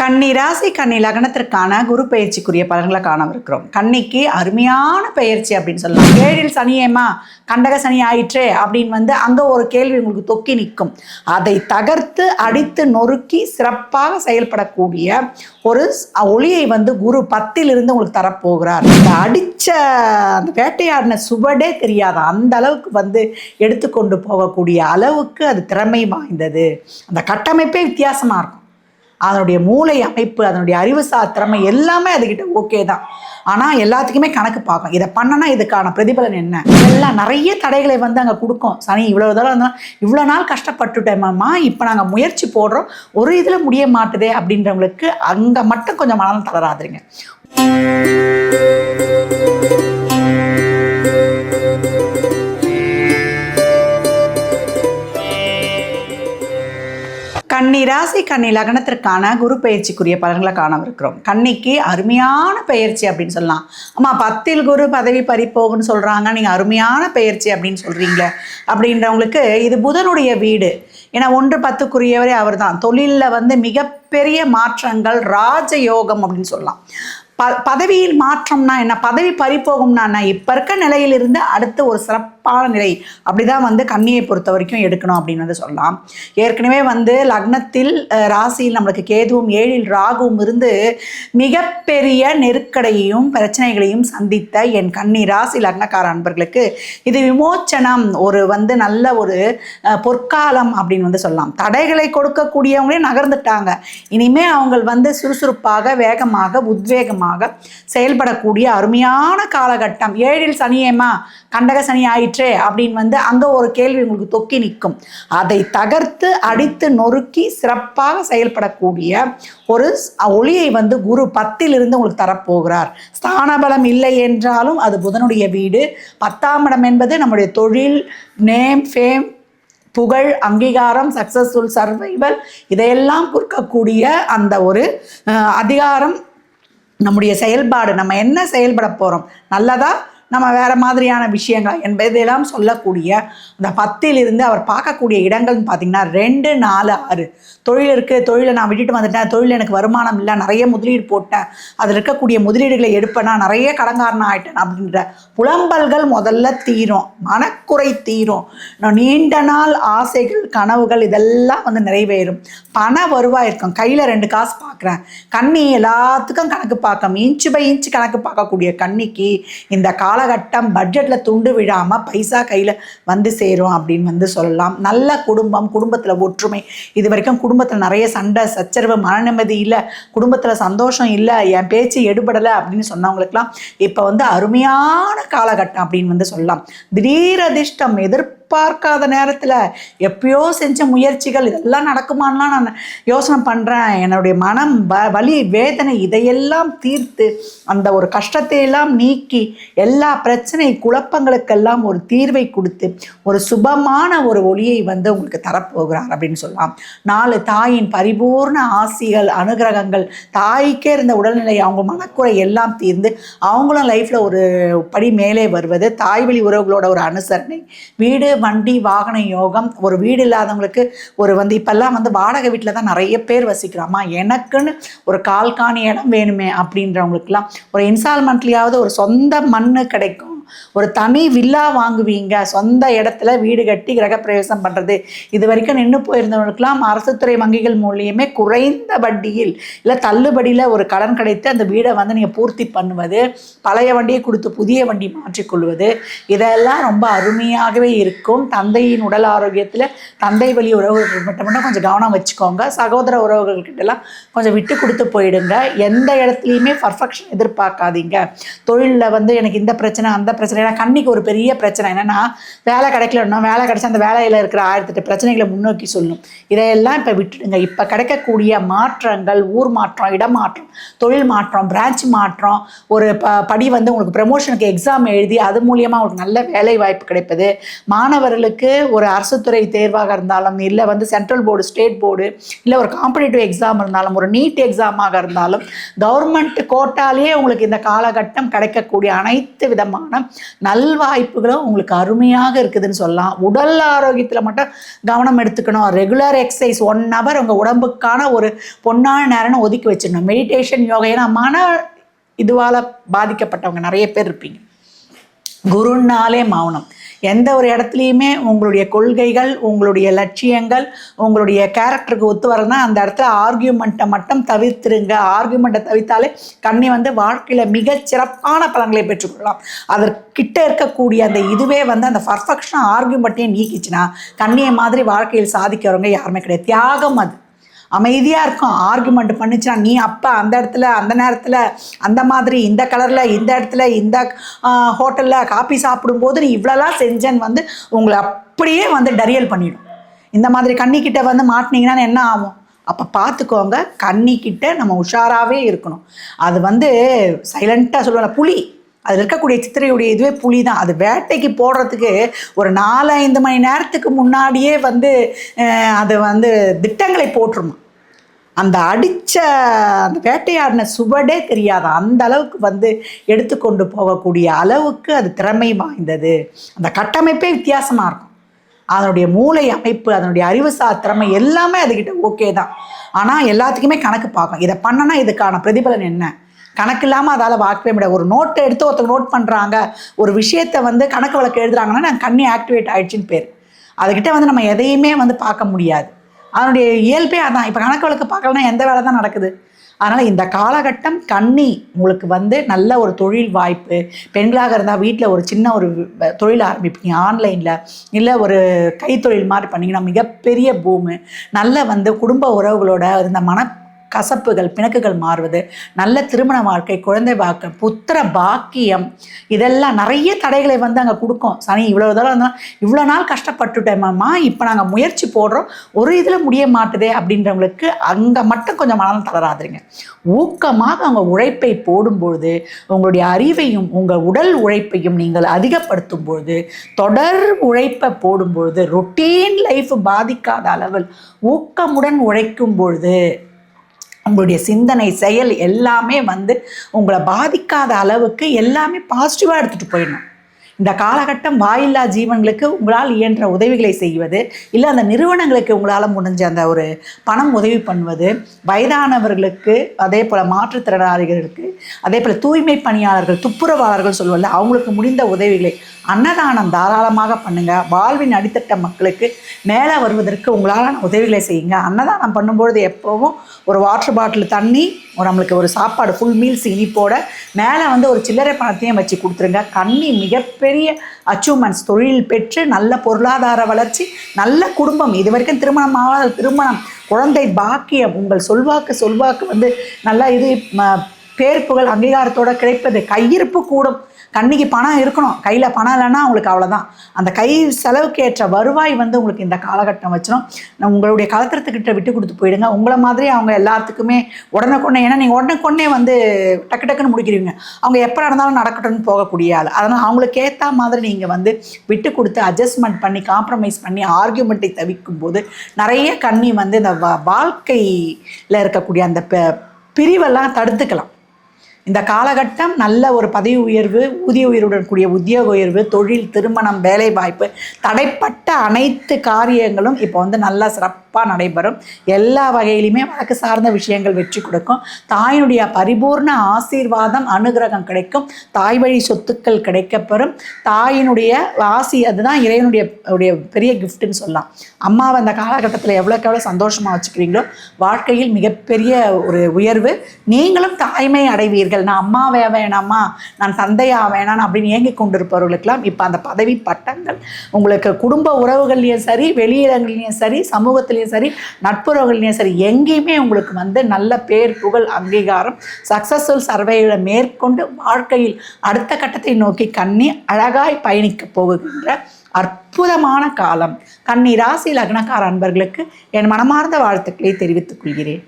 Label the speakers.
Speaker 1: கன்னி ராசி கன்னி லக்னத்திற்கான குரு பயிற்சிக்குரிய பலன்களை காணவிருக்கிறோம். கன்னிக்கு அருமையான பயிற்சி அப்படின்னு சொல்லலாம். ஏழில் சனியேமா கண்டக சனி ஆயிற்றே அப்படின்னு வந்து அங்கே ஒரு கேள்வி உங்களுக்கு தொக்கி நிற்கும். அதை தகர்த்து அடித்து நொறுக்கி சிறப்பாக செயல்படக்கூடிய ஒரு ஒளியை வந்து குரு பத்திலிருந்து உங்களுக்கு தரப்போகிறார். இந்த அடித்த அந்த வேட்டையாடின சுவடே தெரியாத அந்த அளவுக்கு வந்து எடுத்துக்கொண்டு போகக்கூடிய அளவுக்கு அது திறமை வாய்ந்தது. அந்த கட்டமைப்பே வித்தியாசமாக இருக்கும். அதனுடைய மூளை அமைப்பு அதனுடைய அறிவுசார் திறமை எல்லாமே அதுகிட்ட ஓகே தான். ஆனால் எல்லாத்துக்குமே கணக்கு பார்க்கும் இதை பண்ணனா இதுக்கான பிரதிபலன் என்ன? எல்லாம் நிறைய தடைகளை வந்து அங்கே கொடுக்கும். சனி இவ்வளோ தடவை இருந்தாலும் இவ்வளோ நாள் கஷ்டப்பட்டுட்டேமாம்மா இப்போ நாங்கள் முயற்சி போடுறோம். ஒரு இதில் முடிய மாட்டுதே அப்படின்றவங்களுக்கு அங்கே மட்டும் கொஞ்சம் மனம் தளராதுங்க கன்னி ராசி கன்னி லக்னத்திற்கான குரு பயிற்சிக்குரிய பலன்களை காணவிருக்கிறோம். கன்னிக்கு அருமையான பயிற்சி அப்படின்னு சொல்லலாம். ஆமா பத்தில் குரு பதவி பறிப்போகுன்னு சொல்றாங்க. நீங்கள் அருமையான பயிற்சி அப்படின்னு சொல்கிறீங்களே அப்படின்றவங்களுக்கு இது புதனுடைய வீடு. ஏன்னா ஒன்று பத்துக்குரியவரே அவர்தான். தொழிலில் வந்து மிகப்பெரிய மாற்றங்கள் ராஜயோகம் அப்படின்னு சொல்லலாம். ப பதவியில் மாற்றம்னா என்ன? பதவி பறிப்போகும்னா என்ன இப்போ இருக்க நிலையிலிருந்து அடுத்து ஒரு சிறப்பான நிலை. அப்படிதான் வந்து கன்னியை பொறுத்த வரைக்கும் எடுக்கணும் அப்படின்னு வந்து சொல்லலாம். ஏற்கனவே வந்து லக்னத்தில் ராசியில் நம்மளுக்கு கேதுவும் ஏழில் ராகுவும் இருந்து மிகப்பெரிய நெருக்கடையையும் பிரச்சனைகளையும் சந்தித்த என் கன்னி ராசி லக்னக்கார அன்பர்களுக்கு இது விமோச்சனம். ஒரு வந்து நல்ல ஒரு பொற்காலம் அப்படின்னு வந்து சொல்லலாம். தடைகளை கொடுக்கக்கூடியவங்களே நகர்ந்துட்டாங்க. இனிமே அவங்க வந்து சுறுசுறுப்பாக வேகமாக உத்வேகமாக செயல்படக்கூடிய அருமையான காலகட்டம். ஏழில் சனியேமா கண்டக சனி ஆயிற்றே அப்படின்னு வந்து அங்கே ஒரு கேள்வி உங்களுக்கு தொக்கி நிற்கும். அதை தகர்த்து அடித்து நொறுக்கி சிறப்பாக செயல்படக்கூடிய ஒரு ஒளியை வந்து குரு பத்திலிருந்து உங்களுக்கு தரப்போகிறார். ஸ்தானபலம் இல்லை என்றாலும் அது புதனுடைய வீடு. பத்தாம் இடம் என்பது நம்முடைய தொழில் நேம் ஃபேம் புகழ் அங்கீகாரம் சக்ஸஸ்ஃபுல் சர்வைவல் இதையெல்லாம் கொடுக்கக்கூடிய அந்த ஒரு அதிகாரம் நம்முடைய செயல்பாடு நம்ம என்ன செயல்பட போகிறோம் நல்லதா நம்ம வேறு மாதிரியான விஷயங்கள் என்பதையெல்லாம் சொல்லக்கூடிய அந்த பத்திலிருந்து அவர் பார்க்கக்கூடிய இடங்கள்னு பார்த்தீங்கன்னா ரெண்டு நாலு ஆறு. தொழில் இருக்குது தொழிலை நான் விட்டுட்டு வந்துட்டேன் தொழில் எனக்கு வருமானம் இல்லை நிறைய முதலீடு போட்டேன் அதில் இருக்கக்கூடிய முதலீடுகளை எடுப்பேனா நிறைய கடங்காரன் ஆயிட்டேன் அப்படின்ற புலம்பல்கள் முதல்ல தீரும் மனக்குறை தீரும். நான் நீண்ட நாள் ஆசைகள் கனவுகள் இதெல்லாம் வந்து நிறைவேறும். பண வருவாய் இருக்கும். கையில் ரெண்டு காசு பார்க்குறேன். கண்ணி எல்லாத்துக்கும் கணக்கு பார்க்க இன்ச்சு பை இன்ச்சு கணக்கு பார்க்கக்கூடிய கண்ணிக்கு இந்த கால காலகட்டம் பட்ஜெட்டில் துண்டு விழாமல் பைசா கையில் வந்து சேரும் அப்படின்னு வந்து சொல்லலாம். நல்ல குடும்பம் குடும்பத்தில் ஒற்றுமை. இது வரைக்கும் குடும்பத்தில் நிறைய சண்டை சச்சரவு மனநிம்மதி இல்லை. குடும்பத்தில் சந்தோஷம் இல்லை. என் பேச்சு எடுபடலை அப்படின்னு சொன்னவங்களுக்குலாம் இப்போ வந்து அருமையான காலகட்டம் அப்படின்னு வந்து சொல்லலாம். திடீர் அதிர்ஷ்டம் எதிர்பார்க்காத நேரத்தில் எப்பயோ செஞ்ச முயற்சிகள் இதெல்லாம் நடக்குமான்லாம் நான் யோசனை பண்ணுறேன் என்னுடைய மனம் வ வலி வேதனை இதையெல்லாம் தீர்த்து அந்த ஒரு கஷ்டத்தை எல்லாம் நீக்கி எல்லா பிரச்சனை குழப்பங்களுக்கெல்லாம் ஒரு தீர்வை கொடுத்து ஒரு சுபமான ஒரு ஒளியை வந்து உங்களுக்கு தரப்போகிறார் அப்படின்னு சொல்லலாம். நாலு தாயின் பரிபூர்ண ஆசிகள் அனுகிரகங்கள் தாய்க்கே இருந்த உடல்நிலை அவங்க மனக்குறை எல்லாம் தீர்ந்து அவங்களும் லைஃப்பில் ஒரு படி மேலே வருவது தாய் வழி உறவுகளோட ஒரு அனுசரணை வீடு வண்டி வாகன யோகம் ஒரு வீடு இல்லாதவங்களுக்கு ஒரு வந்து இப்போல்லாம் வந்து வாடகை வீட்டில் தான் நிறைய பேர் வசிக்கிறாமா எனக்குன்னு ஒரு கால்காணி இடம் வேணுமே அப்படின்றவங்களுக்குலாம் ஒரு இன்ஸ்டால்மெண்ட்லேயாவது ஒரு சொந்த மண்ணு கிடைக்கும். ஒரு தனி வில்லா வாங்குவீங்க. சொந்த இடத்துல வீடு கட்டி கிரகப்பிரவேசம் பண்ணுறது இது வரைக்கும் நின்று போயிருந்தவங்களுக்கெல்லாம் அரசுத்துறை வங்கிகள் மூலியமே குறைந்த வட்டியில் இல்லை தள்ளுபடியில் ஒரு கடன் கிடைத்து அந்த வீடை வந்து நீங்கள் பூர்த்தி பண்ணுவது பழைய வண்டியை கொடுத்து புதிய வண்டி மாற்றிக்கொள்வது இதெல்லாம் ரொம்ப அருமையாகவே இருக்கும். தந்தையின் உடல் ஆரோக்கியத்தில் தந்தை வழி உறவுகள் மட்டும் மட்டும் கொஞ்சம் கவனம் வச்சுக்கோங்க. சகோதர உறவுகள்கிட்டலாம் கொஞ்சம் விட்டு கொடுத்து போயிடுங்க. எந்த இடத்துலையுமே பர்ஃபெக்ஷன் எதிர்பார்க்காதீங்க. தொழிலில் வந்து எனக்கு இந்த பிரச்சனை அந்த பிரச்சனை. ஏன்னா கண்ணிக்கு ஒரு பெரிய பிரச்சனை. என்னென்னா வேலை கிடைக்கலன்னா வேலை கிடைச்சா அந்த வேலையில் இருக்கிற ஆயிரத்தெட்டு பிரச்சனைகளை முன்னோக்கி சொல்லும். இதையெல்லாம் இப்போ விட்டுடுங்க. இப்போ கிடைக்கக்கூடிய மாற்றங்கள் ஊர் மாற்றம் இடமாற்றம் தொழில் மாற்றம் பிரான்ச் மாற்றம் ஒரு ப படி வந்து உங்களுக்கு ப்ரமோஷனுக்கு எக்ஸாம் எழுதி அது மூலியமாக உங்களுக்கு நல்ல வேலை வாய்ப்பு கிடைப்பது. மாணவர்களுக்கு ஒரு அரசு துறை தேர்வாக இருந்தாலும் இல்லை வந்து சென்ட்ரல் போர்டு ஸ்டேட் போர்டு இல்லை ஒரு காம்படிட்டிவ் எக்ஸாம் இருந்தாலும் ஒரு நீட் எக்ஸாமாக இருந்தாலும் கவர்மெண்ட் கோட்டாலேயே உங்களுக்கு இந்த காலகட்டம் கிடைக்கக்கூடிய அனைத்து விதமான நல்வாய்ப்புகளும் உங்களுக்கு அருமையாக இருக்குதுன்னு சொல்லலாம். உடல் ஆரோக்கியத்தில் மட்டும் கவனம் எடுத்துக்கணும். ரெகுலர் எக்ஸசைஸ் ஒன் ஹவர் உங்கள் உடம்புக்கான ஒரு பொன்னான நேரம்னு ஒதுக்கி வச்சிடணும். மெடிடேஷன் யோகா ஏன்னா மன இதுவால் பாதிக்கப்பட்டவங்க நிறைய பேர் இருப்பீங்க. குருன்னாலே மௌனம். எந்த ஒரு இடத்துலையுமே உங்களுடைய கொள்கைகள் உங்களுடைய லட்சியங்கள் உங்களுடைய கேரக்டருக்கு ஒத்து வரதுனா அந்த இடத்துல ஆர்கியூமெண்ட்டை மட்டும் தவிர்த்துருங்க. ஆர்கியூமெண்ட்டை தவிர்த்தாலே கண்ணி வந்து வாழ்க்கையில் மிகச் சிறப்பான பலன்களை பெற்றுக்கொள்ளலாம் அதற்கிட்ட இருக்கக்கூடிய அந்த இதுவே வந்து அந்த பர்ஃபெக்ஷனாக ஆர்கியூமெண்ட்டையும் நீக்கிச்சுன்னா கண்ணியை மாதிரி வாழ்க்கையில் சாதிக்கிறவங்க யாருமே கிடையாது. தியாகம் அது. அமைதியாக இருக்கும். ஆர்குமெண்ட் பண்ணிச்சா நீ அப்போ அந்த இடத்துல அந்த நேரத்தில் அந்த மாதிரி இந்த கலரில் இந்த இடத்துல இந்த ஹோட்டலில் காப்பி சாப்பிடும்போது நீ இவ்வளோலாம் செஞ்சேன்னு வந்து உங்களை அப்படியே வந்து டரியல் பண்ணிடும். இந்த மாதிரி கண்ணிக்கிட்ட வந்து மாட்டினீங்கன்னா என்ன ஆகும்? அப்போ பார்த்துக்கோங்க கண்ணிக்கிட்ட நம்ம உஷாராகவே இருக்கணும். அது வந்து சைலண்ட்டாக சொல்லுவாங்க புலி. அதில் இருக்கக்கூடிய சித்திரையுடைய இதுவே புலி தான் அது வேட்டைக்கு போடுறதுக்கு ஒரு நாலு ஐந்து மணி நேரத்துக்கு முன்னாடியே வந்து அது வந்து திட்டங்களை போட்டுருமா. அந்த அடித்த அந்த வேட்டையாடின சுவடே தெரியாது. அந்த அளவுக்கு வந்து எடுத்துக்கொண்டு போகக்கூடிய அளவுக்கு அது திறமை வாய்ந்தது. அந்த கட்டமைப்பே வித்தியாசமாக இருக்கும். அதனுடைய மூளை அமைப்பு அதனுடைய அறிவுசார் திறமை எல்லாமே அதுக்கிட்ட ஓகே தான். ஆனால் எல்லாத்துக்குமே கணக்கு பார்க்கும். இதை பண்ணனா இதுக்கான பிரதிபலன் என்ன? கணக்கு இல்லாமல் அதால் வாக்கவே முடியாது. ஒரு நோட்டை எடுத்து ஒருத்தர் நோட் பண்ணுறாங்க ஒரு விஷயத்தை வந்து கணக்கு வழக்கு எழுதுறாங்கன்னா நான் கண்ணி ஆக்டிவேட் ஆயிடுச்சுன்னு பேர். அதுக்கிட்ட வந்து நம்ம எதையுமே வந்து பார்க்க முடியாது. அதனுடைய இயல்பே அதான். இப்போ கணக்கு வழக்கு பார்க்கலன்னா எந்த வேலை தான் நடக்குது? அதனால் இந்த காலகட்டம் கண்ணி உங்களுக்கு வந்து நல்ல ஒரு தொழில் வாய்ப்பு. பெண்களாக இருந்தால் வீட்டில் ஒரு சின்ன ஒரு தொழில் ஆரம்பிப்பீங்க. ஆன்லைனில் இல்லை ஒரு கைத்தொழில் மாதிரி பண்ணிங்கன்னா மிகப்பெரிய பூமு. நல்ல வந்து குடும்ப உறவுகளோட இருந்த மன கசப்புகள் பிணக்குகள் மாறுவது நல்ல திருமண வாழ்க்கை குழந்தை பாக்கம் புத்திர பாக்கியம் இதெல்லாம் நிறைய தடைகளை வந்து அங்கே கொடுக்கும். சனி இவ்வளோ தூரம் இருந்தால் இவ்வளோ நாள் கஷ்டப்பட்டுட்டேமாம்மா இப்போ நாங்கள் முயற்சி போடுறோம். ஒரு இதில் முடிய மாட்டுதே அப்படின்றவங்களுக்கு அங்கே மட்டும் கொஞ்சம் மனம் தளராதுங்க ஊக்கமாக அவங்க உழைப்பை போடும்பொழுது உங்களுடைய அறிவையும் உங்கள் உடல் உழைப்பையும் நீங்கள் அதிகப்படுத்தும் பொழுது தொடர் உழைப்பை போடும்பொழுது ரொட்டீன் லைஃப் பாதிக்காத அளவில் ஊக்கமுடன் உழைக்கும் பொழுது உங்களுடைய சிந்தனை செயல் எல்லாமே வந்து உங்களை பாதிக்காத அளவுக்கு எல்லாமே பாசிட்டிவாக எடுத்துகிட்டு போயிடணும். இந்த காலகட்டம் வாயில்லா ஜீவன்களுக்கு உங்களால் இயன்ற உதவிகளை செய்வது இல்லை அந்த நிறுவனங்களுக்கு உங்களால் முடிஞ்ச அந்த ஒரு பணம் உதவி பண்ணுவது வயதானவர்களுக்கு அதே போல் மாற்றுத்திறனாளிகளுக்கு அதே போல் தூய்மை பணியாளர்கள் துப்புரவாளர்கள் சொல்லுவதில்ல அவங்களுக்கு முடிந்த உதவிகளை அன்னதானம் தாராளமாக பண்ணுங்க. வாழ்வின் அடித்தட்ட மக்களுக்கு மேலே வருவதற்கு உங்களாலான உதவிகளை செய்யுங்க. அன்னதானம் பண்ணும்பொழுது எப்போவும் ஒரு வாட்டர் பாட்டில் தண்ணி ஒரு நம்மளுக்கு ஒரு சாப்பாடு ஃபுல் மீல்ஸ் இனிப்போட மேலே வந்து ஒரு சில்லறை பணத்தையும் வச்சு கொடுத்துருங்க. கண்ணி மிகப்பெரிய அச்சீவ்மெண்ட்ஸ் தொழில் பெற்று நல்ல பொருளாதார வளர்ச்சி நல்ல குடும்பம். இது வரைக்கும் திருமணம் ஆகாத திருமணம் குழந்தை பாக்கியம் உங்கள் சொல்வாக்கு சொல்வாக்கு வந்து நல்லா இது பேர்ப்புகள் பேர் புகழ் அங்கீகாரத்தோட கிடைப்பது கையிருப்பு கூடும். கண்ணிக்கு பணம் இருக்கணும். கையில் பணம் இல்லைன்னா அவங்களுக்கு அவ்வளோதான் அந்த கை செலவுக்கு ஏற்ற வருவாய் வந்து உங்களுக்கு இந்த காலகட்டம் வச்சிடும் நான் உங்களுடைய கலத்திரத்துக்கிட்ட விட்டு கொடுத்து போயிடுங்க. உங்களை மாதிரி அவங்க எல்லாத்துக்குமே உடனுக்குடனே ஏன்னா நீங்கள் உடனுக்குடனே வந்து டக்கு டக்குன்னு முடிக்கிறீங்க. அவங்க எப்போ நடந்தாலும் நடக்கட்டும்னு போகக்கூடிய ஆள். அதனால் அவங்களுக்கு ஏற்ற மாதிரி நீங்கள் வந்து விட்டு கொடுத்து அட்ஜஸ்ட்மெண்ட் பண்ணி காம்ப்ரமைஸ் பண்ணி ஆர்கியூமெண்ட்டை தவிக்கும் போது நிறைய கண்ணி வந்து இந்த வாழ்க்கையில் இருக்கக்கூடிய அந்த பிரிவெல்லாம் தடுத்துக்கலாம். இந்த காலகட்டம் நல்ல ஒரு பதவி உயர்வு ஊதிய உயர்வுடன் கூடிய உத்தியோக உயர்வு தொழில் திருமணம் வேலை வாய்ப்பு தடைப்பட்ட அனைத்து காரியங்களும் இப்போ வந்து நல்லா சிறப்பாக நடைபெறும். எல்லா வகையிலுமே வழக்கு சார்ந்த விஷயங்கள் வெற்றி கொடுக்கும். தாயினுடைய பரிபூர்ண ஆசீர்வாதம் அனுகிரகம் கிடைக்கும். தாய் வழி சொத்துக்கள் கிடைக்கப்பெறும். தாயினுடைய ஆசி அதுதான் இறைவனுடைய உடைய பெரிய கிஃப்ட்டுன்னு சொல்லலாம். அம்மாவை அந்த காலகட்டத்தில் எவ்வளோக்கு எவ்வளோ சந்தோஷமாக வச்சுக்கிறீங்களோ வாழ்க்கையில் மிகப்பெரிய ஒரு உயர்வு. நீங்களும் தாய்மை அடைவீர்கள். நான் அம்மாவே வேணாமா நான் தந்தையா வேணாம் அப்படின்னு ஏங்கி கொண்டிருப்பவர்களுக்கெல்லாம் இப்போ அந்த பதவி பட்டங்கள் உங்களுக்கு குடும்ப உறவுகள்லையும் சரி வெளியிடங்கள்லையும் சரி சமூகத்துலேயும் சரி நட்புறவுகள்லையும் சரி எங்கேயுமே உங்களுக்கு வந்து நல்ல பேர் புகழ் அங்கீகாரம் சக்ஸஸ்ஃபுல் சர்வேகளை மேற்கொண்டு வாழ்க்கையில் அடுத்த கட்டத்தை நோக்கி கண்ணி அழகாய் பயணிக்க போகுகின்ற அற்புதமான காலம். கண்ணி ராசி லக்னக்கார அன்பர்களுக்கு என் மனமார்ந்த வாழ்த்துக்களை தெரிவித்துக் கொள்கிறேன்.